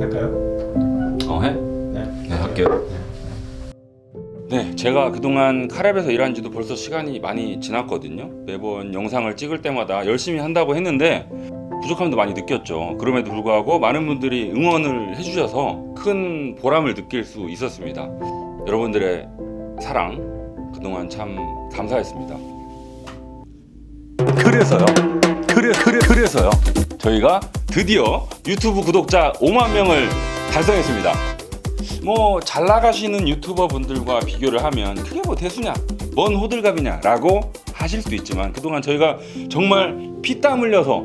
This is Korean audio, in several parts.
할까요? 어 해? 네. 네 할게요. 네, 제가 그동안 카랩에서 일한 지도 벌써 시간이 많이 지났거든요. 매번 영상을 찍을 때마다 열심히 한다고 했는데 부족함도 많이 느꼈죠. 그럼에도 불구하고 많은 분들이 응원을 해주셔서 큰 보람을 느낄 수 있었습니다. 여러분들의 사랑 그동안 참 감사했습니다. 그래서요. 그래 그래 그래서요. 저희가 드디어 유튜브 구독자 5만 명을 달성했습니다. 뭐 잘 나가시는 유튜버 분들과 비교를 하면 그게 뭐 대수냐 뭔 호들갑이냐라고 하실 수도 있지만 그동안 저희가 정말 피땀 흘려서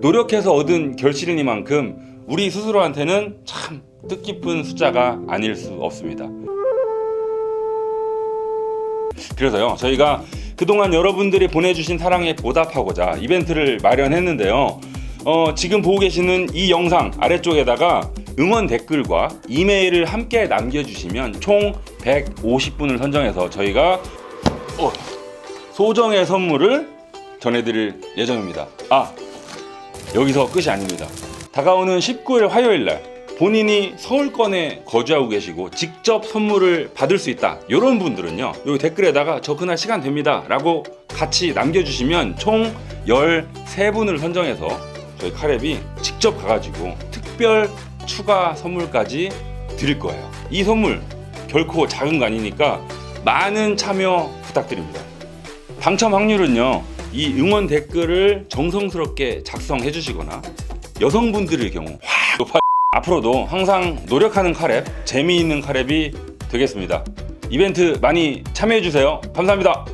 노력해서 얻은 결실이니만큼 우리 스스로한테는 참 뜻깊은 숫자가 아닐 수 없습니다. 그래서요 저희가 그동안 여러분들이 보내주신 사랑에 보답하고자 이벤트를 마련했는데요. 어, 지금 보고 계시는 이 영상 아래쪽에다가 응원 댓글과 이메일을 함께 남겨주시면 총 150분을 선정해서 저희가 어, 소정의 선물을 전해드릴 예정입니다. 아 여기서 끝이 아닙니다. 다가오는 19일 화요일 날 본인이 서울권에 거주하고 계시고 직접 선물을 받을 수 있다. 이런 분들은요. 여기 댓글에다가 저 그날 시간 됩니다. 라고 같이 남겨주시면 총 13분을 선정해서 저희 카랩이 직접 가가지고 특별 추가 선물까지 드릴 거예요. 이 선물 결코 작은 거 아니니까 많은 참여 부탁드립니다. 당첨 확률은요. 이 응원 댓글을 정성스럽게 작성해 주시거나 여성분들의 경우 확 높아 앞으로도 항상 노력하는 카랩, 재미있는 카랩이 되겠습니다. 이벤트 많이 참여해 주세요. 감사합니다.